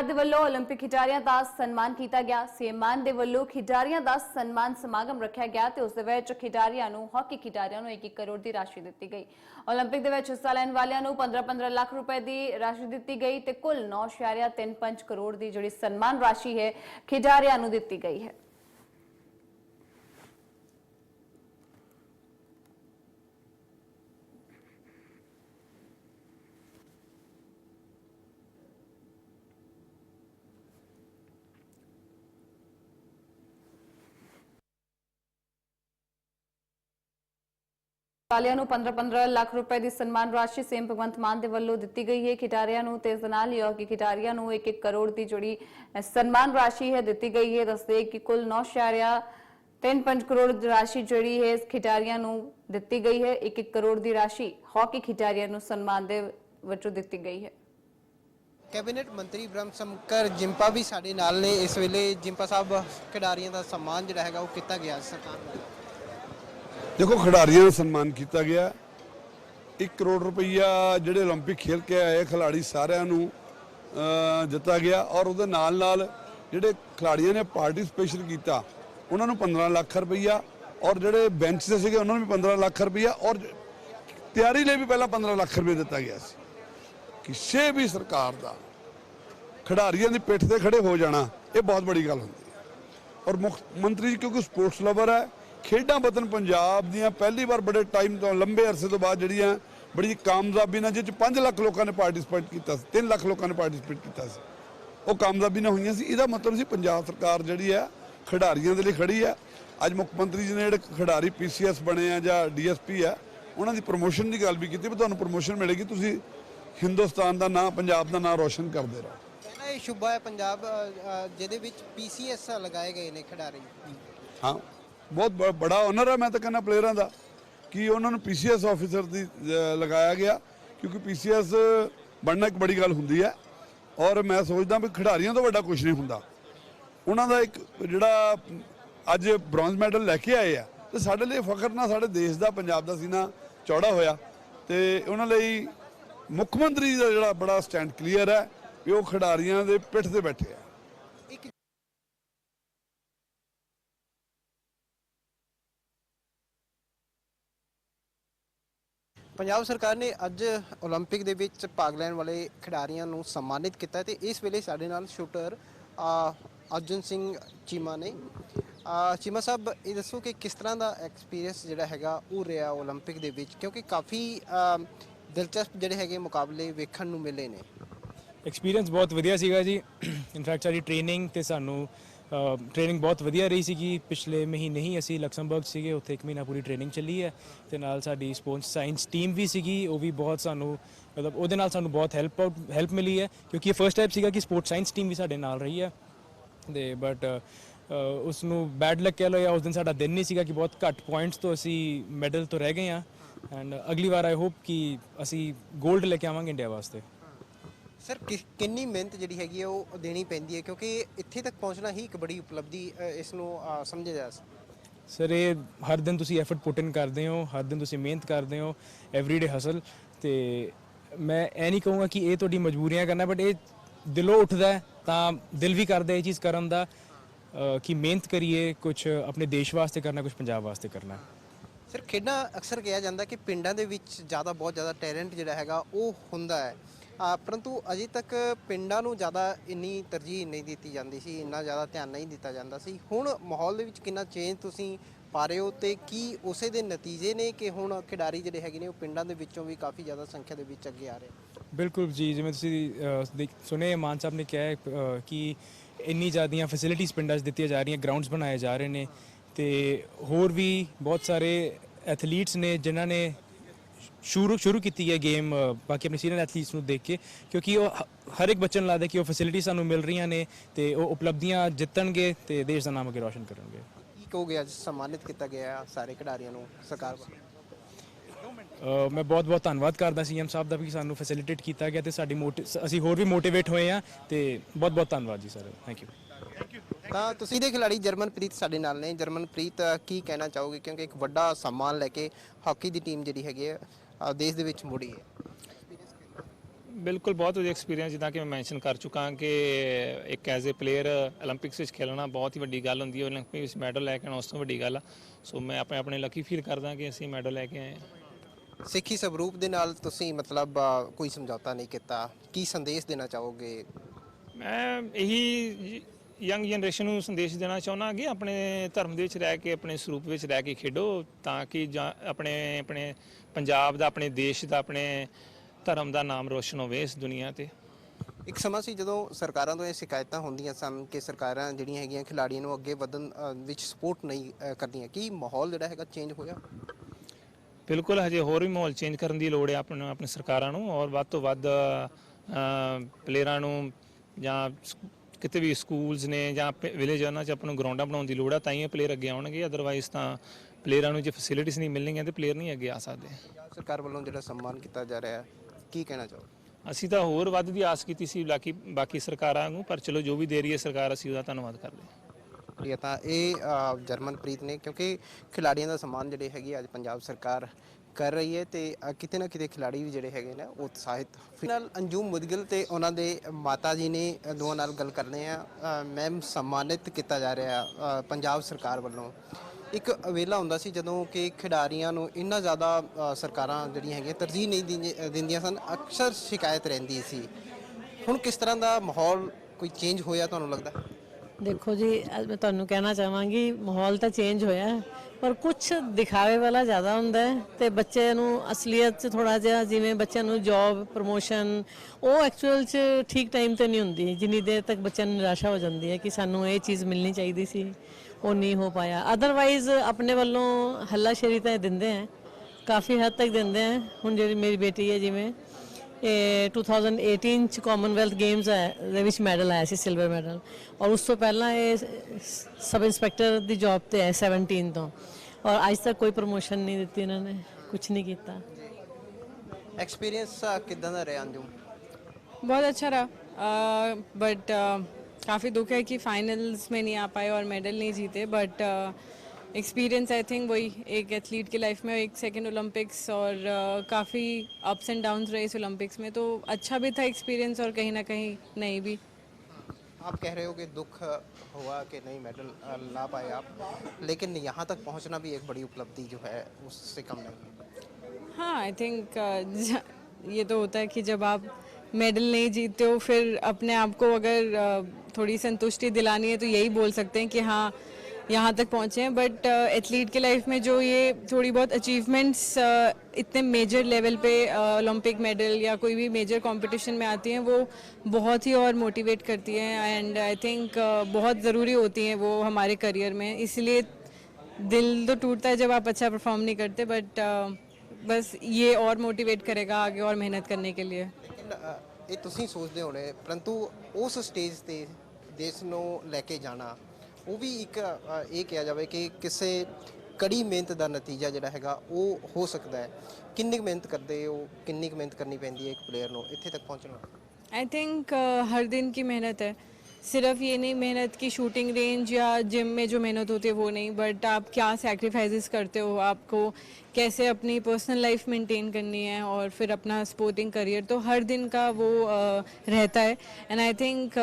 ਸਰਕਾਰ ਦੇ ਵੱਲੋਂ 올림픽 ਖਿਡਾਰੀਆਂ ਦਾ ਸਨਮਾਨ ਕੀਤਾ ਗਿਆ ਸੀਐਮ ਮਾਨ ਦੇ ਵੱਲੋਂ ਖਿਡਾਰੀਆਂ ਦਾ ਸਨਮਾਨ ਸਮਾਗਮ ਰੱਖਿਆ ਗਿਆ ਤੇ ਉਸ ਦੇ ਵਿੱਚ ਖਿਡਾਰੀਆਂ ਨੂੰ ਹਾਕੀ ਖਿਡਾਰੀਆਂ ਨੂੰ 1 ਕਰੋੜ ਦੀ ਰਾਸ਼ੀ ਦਿੱਤੀ ਗਈ 올림픽 ਦੇ ਵਿੱਚ ਹਿੱਸਾ ਲੈਣ ਵਾਲਿਆਂ ਨੂੰ 15-15 ਲੱਖ ਰੁਪਏ ਦੀ ਰਾਸ਼ੀ ਦਿੱਤੀ ਗਈ ਤੇ ਕੁੱਲ 9.35 ਕਰੋੜ ਦੀ ਜਿਹੜੀ ਸਨਮਾਨ ਰਾਸ਼ੀ ਹੈ ਖਿਡਾਰੀਆਂ ਨੂੰ ਦਿੱਤੀ ਗਈ ਹੈ ਖਿਡਾਰੀਆਂ ਨੂੰ 15-15 ਲੱਖ ਰੁਪਏ ਦੀ ਸਨਮਾਨ ਰਾਸ਼ੀ ਸੀਐਮ ਭਗਵੰਤ ਮਾਨ ਦੇ ਵੱਲੋਂ ਦਿੱਤੀ ਗਈ ਹੈ। ਖਿਡਾਰੀਆਂ ਨੂੰ ਤੇ ਨਾਲ ਹੀ ਹਾਕੀ ਖਿਡਾਰੀਆਂ ਨੂੰ 1-1 ਕਰੋੜ ਦੀ ਜਿਹੜੀ ਸਨਮਾਨ ਰਾਸ਼ੀ ਹੈ, ਦਿੱਤੀ ਗਈ ਹੈ। ਦੱਸਦੇ ਕਿ ਕੁੱਲ 9.35 ਕਰੋੜ ਦੀ ਰਾਸ਼ੀ ਜਿਹੜੀ ਹੈ, ਇਸ ਖਿਡਾਰੀਆਂ ਨੂੰ ਦਿੱਤੀ ਗਈ ਹੈ। 1-1 ਕਰੋੜ ਦੀ ਰਾਸ਼ੀ ਹਾਕੀ ਖਿਡਾਰੀਆਂ ਨੂੰ ਸਨਮਾਨ ਦੇ ਵਜੋਂ ਦਿੱਤੀ ਗਈ ਹੈ। ਕੈਬਨਿਟ ਮੰਤਰੀ ਬ੍ਰਹਮ ਸ਼ੰਕਰ ਜਿੰਪਾ ਵੀ ਸਾਡੇ ਨਾਲ ਨੇ। ਇਸ ਵੇਲੇ ਜਿੰਪਾ ਸਾਹਿਬ, ਖਿਡਾਰੀਆਂ ਦਾ ਸਨਮਾਨ ਜਿਹੜਾ ਹੈਗਾ ਉਹ ਕੀਤਾ ਗਿਆ ਸਰਕਾਰ ਵੱਲੋਂ। ਦੇਖੋ ਖਿਡਾਰੀਆਂ ਦਾ ਸਨਮਾਨ ਕੀਤਾ ਗਿਆ 1 ਕਰੋੜ ਰੁਪਈਆ ਜਿਹੜੇ 올림픽 ਖੇਲ ਕੇ ਆਏ ਖਿਡਾਰੀ ਸਾਰਿਆਂ ਨੂੰ ਅ, ਦਿੱਤਾ ਗਿਆ ਔਰ ਉਹਦੇ ਨਾਲ ਨਾਲ ਜਿਹੜੇ ਖਿਡਾਰੀਆਂ ਨੇ ਪਾਰਟਿਸਿਪੇਸ਼ਨ ਕੀਤਾ ਉਹਨਾਂ ਨੂੰ 15 ਲੱਖ ਰੁਪਈਆ ਔਰ ਜਿਹੜੇ ਬੈਂਚ ਤੇ ਸੀਗੇ ਉਹਨਾਂ ਨੂੰ ਵੀ 15 ਲੱਖ ਰੁਪਈਆ ਔਰ ਤਿਆਰੀ ਲਈ ਵੀ ਪਹਿਲਾਂ 15 ਲੱਖ ਰੁਪਏ ਦਿੱਤਾ ਗਿਆ ਸੀ ਕਿਸੇ ਵੀ ਸਰਕਾਰ ਦਾ ਖਿਡਾਰੀਆਂ ਦੀ ਪਿੱਠ ਤੇ ਖੜੇ ਹੋ ਜਾਣਾ ਇਹ ਬਹੁਤ ਬੜੀ ਗੱਲ ਹੁੰਦੀ ਹੈ ਔਰ ਮੁੱਖ ਮੰਤਰੀ ਜੀ ਕਿਉਂਕਿ ਸਪੋਰਟਸ ਲਵਰ ਹੈ ਖੇਡਾਂ ਵਤਨ ਪੰਜਾਬ ਦੀਆਂ ਪਹਿਲੀ ਵਾਰ ਬੜੇ ਟਾਈਮ ਤੋਂ ਲੰਬੇ ਅਰਸੇ ਤੋਂ ਬਾਅਦ ਜਿਹੜੀਆਂ ਬੜੀ ਕਾਮਯਾਬੀ ਨਾਲ ਜਿਹ 'ਚ 5 ਲੱਖ ਲੋਕਾਂ ਨੇ ਪਾਰਟਿਸਿਪੇਟ ਕੀਤਾ ਸੀ 3 ਲੱਖ ਲੋਕਾਂ ਨੇ ਪਾਰਟਿਸਿਪੇਟ ਕੀਤਾ ਸੀ। ਉਹ ਕਾਮਯਾਬੀ ਨਾਲ ਹੋਈਆਂ ਸੀ। ਇਹਦਾ ਮਤਲਬ ਸੀ ਪੰਜਾਬ ਸਰਕਾਰ ਜਿਹੜੀ ਹੈ ਖਿਡਾਰੀਆਂ ਦੇ ਲਈ ਖੜੀ ਹੈ। ਅੱਜ ਮੁੱਖ ਮੰਤਰੀ ਜੀ ਨੇ ਜਿਹੜੇ ਖਿਡਾਰੀ ਪੀਸੀਐਸ ਬਣੇ ਆ ਜਾਂ ਡੀਐਸਪੀ ਆ ਉਹਨਾਂ ਦੀ ਪ੍ਰੋਮੋਸ਼ਨ ਦੀ ਗੱਲ ਵੀ ਕੀਤੀ ਵੀ ਤੁਹਾਨੂੰ ਪ੍ਰੋਮੋਸ਼ਨ ਮਿਲੇਗੀ ਤੁਸੀਂ ਹਿੰਦੁਸਤਾਨ ਦਾ ਨਾਂ ਪੰਜਾਬ ਦਾ ਨਾਂ ਰੋਸ਼ਨ ਕਰਦੇ ਰਹੋ। ਪਹਿਲਾ ਇਹ ਸ਼ੁਭਾ ਹੈ ਪੰਜਾਬ ਜਿਹਦੇ ਵਿੱਚ ਪੀਸੀਐਸ ਲਗਾਏ ਗਏ ਨੇ ਖਿਡਾਰੀ। ਹਾਂ। ਬਹੁਤ ਬ- ਬੜਾ ਓਨਰ ਹੈ ਮੈਂ ਤਾਂ ਕਹਿੰਦਾ ਪਲੇਅਰਾਂ ਦਾ, ਕਿ ਉਹਨਾਂ ਨੂੰ ਪੀਸੀਐਸ ਆਫੀਸਰ ਦੀ ਲਗਾਇਆ ਗਿਆ, ਕਿਉਂਕਿ ਪੀਸੀਐਸ ਬਣਨਾ ਇੱਕ ਬੜੀ ਗੱਲ ਹੁੰਦੀ ਹੈ, ਔਰ ਮੈਂ ਸੋਚਦਾ ਵੀ ਖਿਡਾਰੀਆਂ ਤੋਂ ਵੱਡਾ ਕੁਝ ਨਹੀਂ ਹੁੰਦਾ। ਉਹਨਾਂ ਦਾ ਇੱਕ ਜਿਹੜਾ ਅੱਜ ਬ੍ਰੌਂਜ਼ ਮੈਡਲ ਲੈ ਕੇ ਆਏ ਆ, ਤੇ ਸਾਡੇ ਲਈ ਫਖਰ ਨਾਲ ਸਾਡੇ ਦੇਸ਼ ਦਾ, ਪੰਜਾਬ ਦਾ ਸੀਨਾ ਚੌੜਾ ਹੋਇਆ, ਤੇ ਉਹਨਾਂ ਲਈ ਮੁੱਖ ਮੰਤਰੀ ਦਾ ਜਿਹੜਾ ਬੜਾ ਸਟੈਂਡ ਕਲੀਅਰ ਹੈ, ਵੀ ਉਹ ਖਿਡਾਰੀਆਂ ਦੇ ਪਿੱਠ ਤੇ ਬੈਠੇ ਆ ਇੱਕ ਪੰਜਾਬ ਸਰਕਾਰ ਨੇ ਅੱਜ 올림픽 ਦੇ ਵਿੱਚ ਭਾਗ ਲੈਣ ਵਾਲੇ ਖਿਡਾਰੀਆਂ ਨੂੰ ਸਨਮਾਨਿਤ ਕੀਤਾ ਤੇ ਇਸ ਵੇਲੇ ਸਾਡੇ ਨਾਲ ਸ਼ੂਟਰ ਅ, ਅਰਜੁਨ ਸਿੰਘ ਚੀਮਾ ਨੇ ਅ, ਚੀਮਾ ਸਾਹਿਬ ਇਹ ਦੱਸੋ ਕਿ ਕਿਸ ਤਰ੍ਹਾਂ ਦਾ ਐਕਸਪੀਰੀਅੰਸ ਜਿਹੜਾ ਹੈਗਾ ਉਹ ਰਿਹਾ 올림픽 ਦੇ ਵਿੱਚ ਕਿਉਂਕਿ ਕਾਫੀ ਅ, ਦਿਲਚਸਪ ਜਿਹੜੇ ਹੈਗੇ ਮੁਕਾਬਲੇ ਵੇਖਣ ਨੂੰ ਮਿਲੇ ਨੇ ਐਕਸਪੀਰੀਅੰਸ ਬਹੁਤ ਵਧੀਆ ਸੀਗਾ ਜੀ ਇਨਫੈਕਟ ਸਾਡੀ ਟ੍ਰੇਨਿੰਗ ਤੇ ਸਾਨੂੰ ਟ੍ਰੇਨਿੰਗ ਬਹੁਤ ਵਧੀਆ ਰਹੀ ਸੀਗੀ। ਪਿਛਲੇ ਮਹੀਨੇ ਹੀ ਅਸੀਂ ਲਕਸਮਬਰਗ ਸੀਗੇ, ਉੱਥੇ ਇੱਕ ਮਹੀਨਾ ਪੂਰੀ ਟ੍ਰੇਨਿੰਗ ਚੱਲੀ ਹੈ ਤੇ ਨਾਲ ਸਾਡੀ ਸਪੋਰਟਸ ਸਾਇੰਸ ਟੀਮ ਵੀ ਸੀਗੀ, ਉਹ ਵੀ ਬਹੁਤ ਸਾਨੂੰ ਮਤਲਬ ਉਹਦੇ ਨਾਲ ਸਾਨੂੰ ਬਹੁਤ ਹੈਲਪ ਹੈਲਪ ਮਿਲੀ ਹੈ, ਕਿਉਂਕਿ ਇਹ ਫਰਸਟ ਟਾਈਮ ਸੀਗਾ ਕਿ ਸਪੋਰਟਸ ਸਾਇੰਸ ਟੀਮ ਵੀ ਸਾਡੇ ਨਾਲ ਰਹੀ ਹੈ। ਦੇ ਬਟ ਉਸ ਨੂੰ ਬੈਡ ਲੱਕ ਕਹਿ ਲਓ ਜਾਂ ਉਸ ਦਿਨ ਸਾਡਾ ਦਿਨ ਨਹੀਂ ਸੀਗਾ ਕਿ ਬਹੁਤ ਘੱਟ ਪੁਆਇੰਟਸ ਤੋਂ ਅਸੀਂ ਮੈਡਲ ਤੋਂ ਰਹਿ ਗਏ ਆ ਐਂਡ ਅਗਲੀ ਵਾਰ ਆਈ ਹੋਪ ਕਿ ਅਸੀਂ 골ਡ ਲੈ ਕੇ ਆਵਾਂਗੇ ਇੰਡੀਆ ਵਾਸਤੇ। ਸਰ ਕਿ- ਕਿੰਨੀ ਮਿਹਨਤ ਜਿਹੜੀ ਹੈਗੀ ਹੈ ਉਹ ਦੇਣੀ ਪੈਂਦੀ ਹੈ? ਕਿਉਂਕਿ ਇੱਥੇ ਤੱਕ ਪਹੁੰਚਣਾ ਹੀ ਇੱਕ ਬੜੀ ਉਪਲਬਧੀ ਅ, ਇਸ ਨੂੰ ਅ, ਸਮਝਿਆ ਜਾ ਸਕਦਾ। ਸਰ ਇਹ ਹਰ ਦਿਨ ਤੁਸੀਂ ਐਫਰਟ ਪੁੱਟ ਇਨ ਕਰਦੇ ਹੋ ਹਰ ਦਿਨ ਤੁਸੀਂ ਮਿਹਨਤ ਕਰਦੇ ਹੋ ਐਵਰੀਡੇ ਹਸਲ ਤੇ ਮੈਂ ਇਹ ਨਹੀਂ ਕਹੂੰਗਾ ਕਿ ਇਹ ਤੁਹਾਡੀ ਮਜਬੂਰੀਆਂ ਕਰਨਾ ਬਟ ਇਹ ਦਿਲੋਂ ਉੱਠਦਾ ਹੈ, ਤਾਂ ਦਿਲ ਵੀ ਕਰਦਾ ਇਹ ਚੀਜ਼ ਕਰਨ ਦਾ ਅ, ਕਿ ਮਿਹਨਤ ਕਰੀਏ ਕੁਝ ਆਪਣੇ ਦੇਸ਼ ਵਾਸਤੇ ਕਰਨਾ ਕੁਝ ਪੰਜਾਬ ਵਾਸਤੇ ਕਰਨਾ। ਸਰ ਖੇਡਾਂ ਅਕਸਰ ਕਿਹਾ ਜਾਂਦਾ ਕਿ ਪਿੰਡਾਂ ਦੇ ਵਿੱਚ ਜ਼ਿਆਦਾ ਬਹੁਤ ਜ਼ਿਆਦਾ ਟੈਲੈਂਟ ਜਿਹੜਾ ਹੈਗਾ ਉਹ ਹੁੰਦਾ ਹੈ। ਪਰੰਤੂ ਅਜੇ ਤੱਕ ਪਿੰਡਾਂ ਨੂੰ ਜ਼ਿਆਦਾ ਇੰਨੀ ਤਰਜੀਹ ਨਹੀਂ ਦਿੱਤੀ ਜਾਂਦੀ ਸੀ ਇੰਨਾ ਜ਼ਿਆਦਾ ਧਿਆਨ ਨਹੀਂ ਦਿੱਤਾ ਜਾਂਦਾ ਸੀ। ਹੁਣ ਮਾਹੌਲ ਦੇ ਵਿੱਚ ਕਿੰਨਾ ਚੇਂਜ ਤੁਸੀਂ ਪਾ ਰਹੇ ਹੋ ਤੇ ਕੀ ਉਸੇ ਦੇ ਨਤੀਜੇ ਨੇ ਕਿ ਹੁਣ ਖਿਡਾਰੀ ਜਿਹੜੇ ਹੈਗੇ ਨੇ ਉਹ ਪਿੰਡਾਂ ਦੇ ਵਿੱਚੋਂ ਵੀ ਕਾਫੀ ਜ਼ਿਆਦਾ ਸੰਖਿਆ ਦੇ ਵਿੱਚ ਅੱਗੇ ਆ ਰਹੇ ਬਿਲਕੁਲ ਜੀ ਜਿਵੇਂ ਤੁਸੀਂ ਅ, ਦੇਖ- ਸੁਣੇ ਮਾਨ ਸਾਹਿਬ ਨੇ ਕਿਹਾ ਹੈ ਅ, ਕਿ ਇੰਨੀ ਜ਼ਿਆਦੀਆਂ ਫੈਸਿਲਿਟੀਜ਼ ਪਿੰਡਾਂ 'ਚ ਦਿੱਤੀਆਂ ਜਾ ਰਹੀਆਂ ਗਰਾਊਂਡਸ ਬਣਾਏ ਜਾ ਰਹੇ ਨੇ ਤੇ ਹੋਰ ਵੀ ਬਹੁਤ ਸਾਰੇ ਐਥਲੀਟਸ ਨੇ ਜਿਨ੍ਹਾਂ ਨੇ ਸ਼ੁਰੂ ਸ਼ੁਰੂ ਕੀਤੀ ਹੈ ਗੇਮ ਬਾਕੀ ਆਪਣੇ ਸੀਨੀਅਰ ਐਥਲੀਟਸ ਨੂੰ ਦੇਖ ਕੇ ਕਿਉਂਕਿ ਉਹ ਹ- ਹਰ ਇੱਕ ਬੱਚੇ ਨੂੰ ਲੱਗਦਾ ਕਿ ਉਹ ਫੈਸਿਲਿਟੀ ਸਾਨੂੰ ਮਿਲ ਰਹੀਆਂ ਨੇ ਤੇ ਉਹ ਉਪਲਬਧੀਆਂ ਜਿੱਤਣਗੇ ਤੇ ਦੇਸ਼ ਦਾ ਨਾਮ ਅੱਗੇ ਰੋਸ਼ਨ ਕਰਨਗੇ। ਕੀ ਕਹੋਗੇ ਅੱਜ ਸਨਮਾਨਿਤ ਕੀਤਾ ਗਿਆ ਹੈ ਸਾਰੇ ਖਿਡਾਰੀਆਂ ਨੂੰ ਸਰਕਾਰ ਵੱਲੋਂ? ਅ, ਮੈਂ ਬਹੁਤ ਬਹੁਤ ਧੰਨਵਾਦ ਕਰਦਾ ਸੀਐਮ ਸਾਹਿਬ ਦਾ ਵੀ ਸਾਨੂੰ ਫੈਸਿਲਿਟੇਟ ਕੀਤਾ ਗਿਆ ਤੇ ਸਾਡੀ ਮੋਟੀ ਅਸੀਂ ਹੋਰ ਵੀ ਮੋਟੀਵੇਟ ਹੋਏ ਆ ਤੇ ਬਹੁਤ ਬਹੁਤ ਧੰਨਵਾਦ ਜੀ ਸਰ ਥੈਂਕ ਯੂ ਤਾਂ ਤੁਸੀਂ ਦੇ ਖਿਡਾਰੀ ਜਰਮਨਪ੍ਰੀਤ ਸਾਡੇ ਨਾਲ ਨੇ। ਜਰਮਨਪ੍ਰੀਤ ਅ, ਕੀ ਕਹਿਣਾ ਚਾਹੋਗੇ? ਕਿਉਂਕਿ ਇੱਕ ਵੱਡਾ ਸਨਮਾਨ ਲੈ ਕੇ ਹਾਕੀ ਦੀ ਟੀਮ ਜਿਹੜੀ ਹੈਗੀ ਹੈ ਦੇਸ਼ ਦੇ ਵਿੱਚ ਮੁੜੀ ਹੈ। ਬਿਲਕੁਲ ਬਹੁਤ ਵਧੀਆ ਐਕਸਪੀਰੀਅੰਸ ਜਿੱਦਾਂ ਕਿ ਮੈਂ ਮੈਂਸ਼ਨ ਕਰ ਚੁੱਕਾ ਕਿ ਇੱਕ ਐਜ਼ ਅ ਪਲੇਅਰ 올림픽ਸ ਵਿੱਚ ਖੇਲਣਾ ਬਹੁਤ ਹੀ ਵੱਡੀ ਗੱਲ ਹੁੰਦੀ ਹੈ 올림픽 ਵਿੱਚ ਮੈਡਲ ਲੈ ਕੇ ਆਉਣਾ ਉਸ ਤੋਂ ਵੱਡੀ ਗੱਲ ਆ। ਸੋ ਮੈਂ ਆਪਣੇ ਆਪਣੇ ਲੱਕੀ ਫੀਲ ਕਰਦਾ ਕਿ ਅਸੀਂ ਮੈਡਲ ਲੈ ਕੇ ਆਏ ਸਿੱਖੀ ਸਵਰੂਪ ਦੇ ਨਾਲ ਤੁਸੀਂ ਮਤਲਬ ਕੋਈ ਸਮਝੌਤਾ ਨਹੀਂ ਕੀਤਾ। ਕੀ ਸੰਦੇਸ਼ ਦੇਣਾ ਚਾਹੋਗੇ? ਮੈਂ ਇਹੀ ਯੰਗ ਜਨਰੇਸ਼ਨ ਨੂੰ ਸੰਦੇਸ਼ ਦੇਣਾ ਚਾਹੁੰਦਾ ਕਿ ਆਪਣੇ ਧਰਮ ਦੇ ਵਿੱਚ ਰਹਿ ਕੇ ਆਪਣੇ ਸਰੂਪ ਵਿੱਚ ਰਹਿ ਕੇ ਖੇਡੋ ਤਾਂ ਕਿ ਆਪਣੇ ਆਪਣੇ ਪੰਜਾਬ ਦਾ ਆਪਣੇ ਦੇਸ਼ ਦਾ ਆਪਣੇ ਧਰਮ ਦਾ ਨਾਮ ਰੋਸ਼ਨ ਹੋਵੇ ਇਸ ਦੁਨੀਆ ਤੇ। ਇੱਕ ਸਮਾਂ ਸੀ ਜਦੋਂ ਸਰਕਾਰਾਂ ਤੋਂ ਇਹ ਸ਼ਿਕਾਇਤਾਂ ਹੁੰਦੀਆਂ ਸਨ ਕਿ ਸਰਕਾਰਾਂ ਜਿਹੜੀਆਂ ਹੈਗੀਆਂ ਖਿਡਾਰੀਆਂ ਨੂੰ ਅੱਗੇ ਵਧਣ ਵਿੱਚ ਸਪੋਰਟ ਨਹੀਂ ਕਰਦੀਆਂ। ਕੀ ਮਾਹੌਲ ਜਿਹੜਾ ਹੈਗਾ ਚੇਂਜ ਹੋਇਆ? ਬਿਲਕੁਲ ਹਜੇ ਹੋਰ ਵੀ ਮਾਹੌਲ ਚੇਂਜ ਕਰਨ ਦੀ ਲੋੜ ਹੈ ਆਪਣੇ ਆਪਣੇ ਸਰਕਾਰਾਂ ਨੂੰ ਔਰ ਵੱਧ ਤੋਂ ਵੱਧ ਪਲੇਅਰਾਂ ਨੂੰ ਜਾਂ ਕਿਤੇ ਵੀ ਸਕੂਲਸ ਨੇ ਜਾਂ ਵਿਲੇਜ ਉਹਨਾਂ 'ਚ ਆਪਾਂ ਨੂੰ ਗਰਾਊਂਡਾਂ ਬਣਾਉਣ ਦੀ ਲੋੜ ਹੈ ਤਾਂ ਹੀ ਇਹ ਪਲੇਅਰ ਅੱਗੇ ਆਉਣਗੇ। ਅਦਰਵਾਈਜ਼ ਤਾਂ ਪਲੇਅਰਾਂ ਨੂੰ ਜੇ ਫੈਸਿਲਿਟੀਜ਼ ਨਹੀਂ ਮਿਲਣਗੀਆਂ ਤੇ ਪਲੇਅਰ ਨਹੀਂ ਅੱਗੇ ਆ ਸਕਦੇ। ਪੰਜਾਬ ਸਰਕਾਰ ਵੱਲੋਂ ਜਿਹੜਾ ਸਨਮਾਨ ਕੀਤਾ ਜਾ ਰਿਹਾ ਕੀ ਕਹਿਣਾ ਚਾਹੋਗੇ? ਅਸੀਂ ਤਾਂ ਹੋਰ ਵੱਧ ਦੀ ਆਸ ਕੀਤੀ ਸੀ ਬਾਕੀ ਬਾਕੀ ਸਰਕਾਰਾਂ ਨੂੰ ਪਰ ਚਲੋ ਜੋ ਵੀ ਦੇ ਰਹੀ ਹੈ ਸਰਕਾਰ ਅਸੀਂ ਉਹਦਾ ਧੰਨਵਾਦ ਕਰਦੇ ਹਾਂ। ਇਹ ਤਾਂ ਇਹ ਜਰਮਨਪ੍ਰੀਤ ਨੇ ਕਿਉਂਕਿ ਖਿਡਾਰੀਆਂ ਦਾ ਸਨਮਾਨ ਜਿਹੜੇ ਹੈਗੇ ਅੱਜ ਪੰਜਾਬ ਸਰਕਾਰ ਕਰ ਰਹੀ ਹੈ ਤੇ ਅ, ਕਿਤੇ ਨਾ ਕਿਤੇ ਖਿਡਾਰੀ ਵੀ ਜਿਹੜੇ ਹੈਗੇ ਨੇ ਉਹ ਉਤਸ਼ਾਹਿਤ ਫਿਲਹਾਲ ਅੰਜੂਮ ਮੁਦਗਿਲ ਤੇ ਉਹਨਾਂ ਦੇ ਮਾਤਾ ਜੀ ਨੇ ਅ, ਦੋਵਾਂ ਨਾਲ ਗੱਲ ਕਰਨੇ ਆ ਮੈਮ ਸਨਮਾਨਿਤ ਕੀਤਾ ਜਾ ਰਿਹਾ ਅ, ਪੰਜਾਬ ਸਰਕਾਰ ਵੱਲੋਂ। ਇੱਕ ਵੇਲਾ ਹੁੰਦਾ ਸੀ ਜਦੋਂ ਕਿ ਖਿਡਾਰੀਆਂ ਨੂੰ ਇੰਨਾ ਜ਼ਿਆਦਾ ਅ, ਸਰਕਾਰਾਂ ਜਿਹੜੀਆਂ ਹੈਗੀਆਂ ਤਰਜੀਹ ਨਹੀਂ ਦਿੰਦੀ- ਦਿੰਦੀਆਂ ਸਨ ਅਕਸਰ ਸ਼ਿਕਾਇਤ ਰਹਿੰਦੀ ਸੀ। ਹੁਣ ਕਿਸ ਤਰ੍ਹਾਂ ਦਾ ਮਾਹੌਲ ਕੋਈ ਚੇਂਜ ਹੋਇਆ ਤੁਹਾਨੂੰ ਲੱਗਦਾ? ਦੇਖੋ ਜੀ ਅੱਜ ਮੈਂ ਤੁਹਾਨੂੰ ਕਹਿਣਾ ਚਾਹਾਂਗੀ ਮਾਹੌਲ ਤਾਂ ਚੇਂਜ ਹੋਇਆ ਹੈ, ਪਰ ਕੁਝ ਦਿਖਾਵੇ ਵਾਲਾ ਜ਼ਿਆਦਾ ਹੁੰਦਾ ਹੈ ਤੇ ਬੱਚੇ ਨੂੰ ਅਸਲੀਅਤ 'ਚ ਥੋੜਾ ਜਿਹਾ ਜਿਵੇਂ ਬੱਚਿਆਂ ਨੂੰ ਜੌਬ ਪ੍ਰੋਮੋਸ਼ਨ ਉਹ ਐਕਚੁਅਲ 'ਚ ਠੀਕ ਟਾਈਮ ਤੇ ਨਹੀਂ ਹੁੰਦੀ ਜਿੰਨੀ ਦੇਰ ਤੱਕ ਬੱਚਿਆਂ ਨੂੰ ਨਿਰਾਸ਼ਾ ਹੋ ਜਾਂਦੀ ਹੈ ਕਿ ਸਾਨੂੰ ਇਹ ਚੀਜ਼ ਮਿਲਣੀ ਚਾਹੀਦੀ ਸੀ ਉਹ ਨਹੀਂ ਹੋ ਪਾਇਆ। ਅਦਰਵਾਈਜ਼ ਆਪਣੇ ਵੱਲੋਂ ਹੱਲਾਸ਼ੇਰੀ ਤਾਂ ਇਹ ਦਿੰਦੇ ਹੈ ਕਾਫੀ ਹੱਦ ਤੱਕ ਦਿੰਦੇ ਹੈ। ਹੁਣ ਜਿਹੜੀ ਮੇਰੀ ਬੇਟੀ ਹੈ ਜਿਵੇਂ 2018 ਚ ਕਾਮਨਵੈਲਥ ਗੇਮਸ ਹੈ ਦੇ ਵਿੱਚ ਮੈਡਲ ਆਇਆ ਸੀ ਸਿਲਵਰ ਮੈਡਲ ਔਰ ਉਸ ਤੋਂ ਪਹਿਲਾਂ ਇਹ ਸਬ ਇੰਸਪੈਕਟਰ ਦੀ ਜੌਬ ਤੇ ਹੈ 17 ਤੋਂ ਔਰ ਅੱਜ ਤੱਕ ਕੋਈ ਪ੍ਰੋਮੋਸ਼ਨ ਨਹੀਂ ਦਿੱਤੀ ਇਹਨਾਂ ਨੇ ਕੁਝ ਨਹੀਂ ਕੀਤਾ ਐਕਸਪੀਰੀਅੰਸ ਕਿਦਾਂ ਦਾ ਰਿਹਾ ਅੰਜੁਮ बहुत अच्छा रहा बट काफ़ी दुख है कि फाइनल्स में नहीं आ पाए और मेडल नहीं जीते बट एक्सपीरियंस आई थिंक वही एक एथलीट की लाइफ में एक सेकेंड ओलंपिक्स और uh, काफ़ी अप्स एंड डाउन्स रहे इस ओलंपिक्स में तो अच्छा भी था एक्सपीरियंस और कहीं ना कहीं नहीं भी। आप कह रहे हो कि दुख हुआ कि नहीं मेडल ला पाए आप लेकिन यहाँ तक पहुँचना भी एक बड़ी उपलब्धि जो है उससे कम नहीं। हाँ आई थिंक ये तो होता है कि जब आप मेडल नहीं जीतते हो फिर अपने आप को अगर अ, थोड़ी संतुष्टि दिलानी है तो यही बोल सकते हैं कि हाँ यहाँ तक पहुँचे हैं बट एथलीट के लाइफ में जो ये थोड़ी बहुत अचीवमेंट्स इतने मेजर लेवल पे ओलंपिक मेडल या कोई भी मेजर कंपटीशन में आती हैं वो बहुत ही और मोटिवेट करती हैं एंड आई थिंक बहुत ज़रूरी होती हैं वो हमारे करियर में इसलिए दिल तो टूटता है जब आप अच्छा परफॉर्म नहीं करते बट बस ये और मोटिवेट करेगा आगे और मेहनत करने के लिए ਲੇਕਿਨ ਅ, ਇਹ ਤੁਸੀਂ ਸੋਚਦੇ ਹੋਣੇ ਪਰੰਤੂ ਉਸ ਸਟੇਜ ਤੇ ਦੇਸ਼ ਨੂੰ ਲੈ ਕੇ ਜਾਣਾ ਉਹ ਵੀ ਇੱਕ ਅ, ਇਹ ਕਿਹਾ ਜਾਵੇ ਕਿ ਕਿਸੇ ਕੜੀ ਮਿਹਨਤ ਦਾ ਨਤੀਜਾ ਜਿਹੜਾ ਹੈਗਾ ਉਹ ਹੋ ਸਕਦਾ ਹੈ ਕਿੰਨੀ ਕੁ ਮਿਹਨਤ ਕਰਦੇ ਹੋ ਕਿੰਨੀ ਕੁ ਮਿਹਨਤ ਕਰਨੀ ਪੈਂਦੀ ਹੈ ਇੱਕ ਪਲੇਅਰ ਨੂੰ ਇੱਥੇ ਤੱਕ ਪਹੁੰਚਣ ਵਾਸਤੇ आई थिंक हर दिन की मेहनत है सिर्फ़ ये नहीं, मेहनत की शूटिंग रेंज या जिम में जो मेहनत होती है वो नहीं बट आप क्या सेक्रीफाइसेस करते हो? आपको कैसे अपनी पर्सनल लाइफ मेंटेन करनी है और फिर अपना स्पोर्टिंग करियर तो हर दिन का वो रहता है। एंड आई थिंक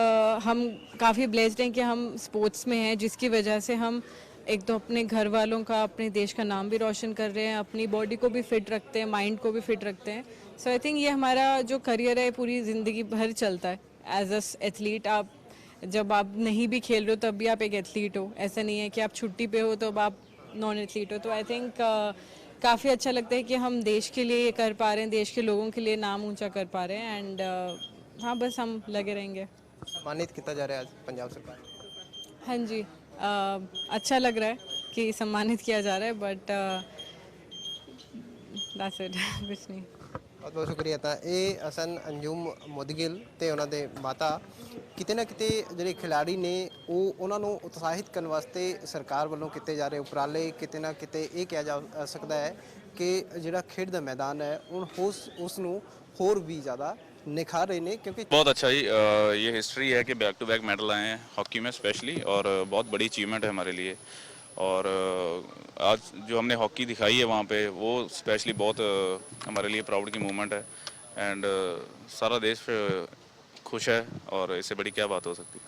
हम काफ़ी ब्लेस्ड हैं कि हम स्पोर्ट्स में हैं, जिसकी वजह से हम एक तो अपने घर वालों का, अपने देश का नाम भी रोशन कर रहे हैं, अपनी बॉडी को भी फिट रखते हैं माइंड को भी फिट रखते हैं। सो आई थिंक ये हमारा जो करियर है, पूरी ज़िंदगी भर चलता है। एज अ एथलीट आप जब आप नहीं भी खेल रहे हो तब भी आप एक एथलीट हो। ऐसा नहीं है कि आप छुट्टी पे हो तो अब आप नॉन एथलीट हो। तो आई थिंक काफ़ी अच्छा लगता है कि हम देश के लिए ये कर पा रहे हैं देश के लोगों के लिए नाम ऊँचा कर पा रहे हैं एंड uh, हाँ बस हम लगे रहेंगे। सम्मानित किया जा रहा है आज पंजाब सरकार। हाँ जी अ, अच्छा लग रहा है कि सम्मानित किया जा रहा है बट दैट्स इट कुछ नहीं। ਬਹੁਤ ਬਹੁਤ ਸ਼ੁਕਰੀਆ ਤਾਂ ਇਹ ਅਸਨ ਅੰਜੁਮ ਮੁਦਗਿਲ ਤੇ ਉਹਨਾਂ ਦੇ ਮਾਤਾ ਕਿਤੇ ਨਾ ਕਿਤੇ ਜਿਹੜੇ ਖਿਡਾਰੀ ਨੇ ਉਹ ਉਹਨਾਂ ਨੂੰ ਉਤਸ਼ਾਹਿਤ ਕਰਨ ਵਾਸਤੇ ਸਰਕਾਰ ਵੱਲੋਂ ਕੀਤੇ ਜਾ ਰਹੇ ਉਪਰਾਲੇ ਕਿਤੇ ਨਾ ਕਿਤੇ ਇਹ ਕਿਹਾ ਜਾ ਅ, ਸਕਦਾ ਹੈ ਕਿ ਜਿਹੜਾ ਖੇਡ ਦਾ ਮੈਦਾਨ ਹੈ ਉਹ ਉਸ ਉਸ ਨੂੰ ਹੋਰ ਵੀ ਜ਼ਿਆਦਾ ਨਿਖਾਰ ਰਹੇ ਨੇ ਕਿਉਂਕਿ बहुत अच्छा ही अ, ये हिस्ट्री है कि बैक टू बैक मेडल आए हैं हॉकी में स्पेशली और अ, बहुत बड़ी अचीवमेंट है हमारे लिए और आज जो हमने हॉकी दिखाई है वहाँ पे वो स्पेशली बहुत हमारे लिए प्राउड की मूवमेंट है। एंड सारा देश खुश है और इससे बड़ी क्या बात हो सकती? है।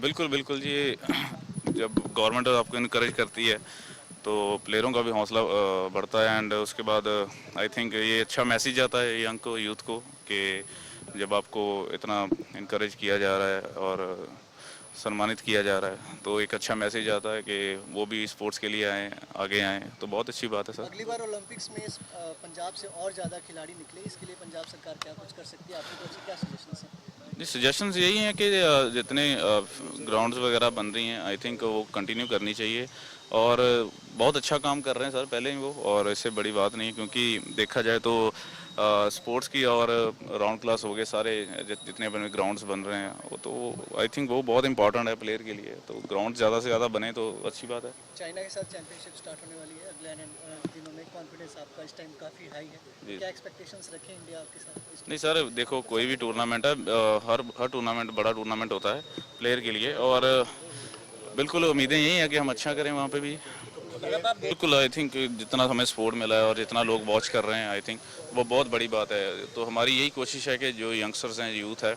बिल्कुल बिल्कुल जी। जब गवर्नमेंट आपको इनक्रेज करती है तो प्लेयरों का भी हौसला बढ़ता है। एंड उसके बाद आई थिंक ये अच्छा मैसेज जाता है यंग को यूथ को कि जब आपको इतना इनक्रेज किया जा रहा है और सम्मानित किया जा रहा है। तो एक अच्छा मैसेज आता है कि वो भी स्पोर्ट्स के लिए आए आगे आए। तो बहुत अच्छी बात है सर अगली बार ओलंपिक्स में पंजाब से और ज़्यादा खिलाड़ी निकले इसके लिए पंजाब सरकार क्या कुछ कर सकती है? आपकी क्या सजेशन है? जी सजेशंस यही हैं कि जितने ग्राउंड्स वगैरह बन रही हैं आई थिंक वो कंटिन्यू करनी चाहिए। और बहुत अच्छा काम कर रहे हैं सर पहले ही वो। और इससे बड़ी बात नहीं है क्योंकि देखा जाए तो स्पोर्ट्स की और राउंड क्लास हो गए सारे जितने बने ग्राउंड्स बन रहे हैं वो तो आई थिंक वो बहुत इंपॉर्टेंट है प्लेयर के लिए। तो ग्राउंड ज़्यादा से ज़्यादा बने तो अच्छी बात है। चाइना के साथ चैंपियनशिप स्टार्ट होने वाली है अगले दिनों में। कॉन्फिडेंस आपका इस टाइम काफ़ी हाई है। क्या एक्सपेक्टेशंस रखें इंडिया आपके साथ? नहीं सर देखो कोई भी टूर्नामेंट है हर हर टूर्नामेंट बड़ा टूर्नामेंट होता है प्लेयर के लिए। और बिल्कुल उम्मीदें यही है कि हम अच्छा करें वहाँ पे भी। बिल्कुल आई थिंक जितना हमें सपोर्ट मिला है और जितना लोग वॉच कर रहे हैं आई थिंक वो बहुत बड़ी बात है। तो हमारी यही कोशिश है कि जो यंगस्टर्स हैं यूथ है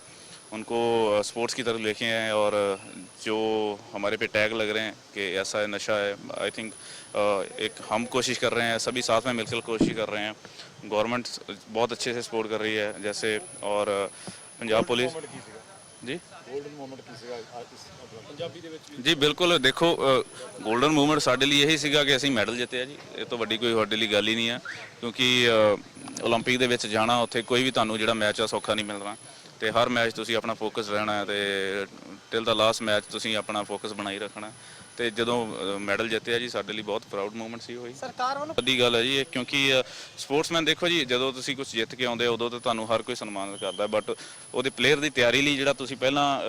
उनको स्पोर्ट्स की तरफ़ लेके आएँ और जो हमारे पे टैग लग रहे हैं कि ऐसा है नशा है आई थिंक एक हम कोशिश कर रहे हैं सभी साथ में मिलकर कोशिश कर रहे हैं। गवर्नमेंट बहुत अच्छे से सपोर्ट कर रही है जैसे और पंजाब पुलिस जी? ਪੰਜਾਬੀ ਜੀ ਬਿਲਕੁਲ ਦੇਖੋ 골ਡਨ ਮੂਵਮੈਂਟ ਸਾਡੇ ਲਈ ਇਹੀ ਸੀਗਾ ਕਿ ਅਸੀਂ ਮੈਡਲ ਜਿੱਤਿਆ ਜੀ। ਇਹ ਤੋਂ ਵੱਡੀ ਕੋਈ ਸਾਡੇ ਲਈ ਗੱਲ ਹੀ ਨਹੀਂ ਆ ਕਿਉਂਕਿ 올림픽 ਦੇ ਵਿੱਚ ਜਾਣਾ ਉੱਥੇ ਕੋਈ ਵੀ ਤੁਹਾਨੂੰ ਜਿਹੜਾ ਮੈਚ ਆ ਸੌਖਾ ਨਹੀਂ ਮਿਲਣਾ। ਤੇ ਹਰ ਮੈਚ ਤੁਸੀਂ ਆਪਣਾ ਫੋਕਸ ਰਹਿਣਾ ਤੇ ਟਿਲ ਦਾ ਲਾਸਟ ਮੈਚ ਤੁਸੀਂ ਆਪਣਾ ਫੋਕਸ ਬਣਾਈ ਰੱਖਣਾ। ਤੇ ਜਦੋਂ ਮੈਡਲ ਜਿੱਤਿਆ ਜੀ ਸਾਡੇ ਲਈ ਬਹੁਤ ਪ੍ਰਾਊਡ ਮੂਮੈਂਟ ਸੀ ਹੋਈ ਸਰਕਾਰ ਵੱਲੋਂ ਵੱਡੀ ਗੱਲ ਹੈ ਜੀ ਕਿਉਂਕਿ ਸਪੋਰਟਸਮੈਨ ਦੇਖੋ ਜੀ ਜਦੋਂ ਤੁਸੀਂ ਕੁਝ ਜਿੱਤ ਕੇ ਆਉਂਦੇ ਉਦੋਂ ਤਾਂ ਤੁਹਾਨੂੰ ਹਰ ਕੋਈ ਸਨਮਾਨਿਤ ਕਰਦਾ ਬਟ ਉਹਦੇ ਪਲੇਅਰ ਦੀ ਤਿਆਰੀ ਲਈ ਜਿਹੜਾ ਤੁਸੀਂ ਪਹਿਲਾਂ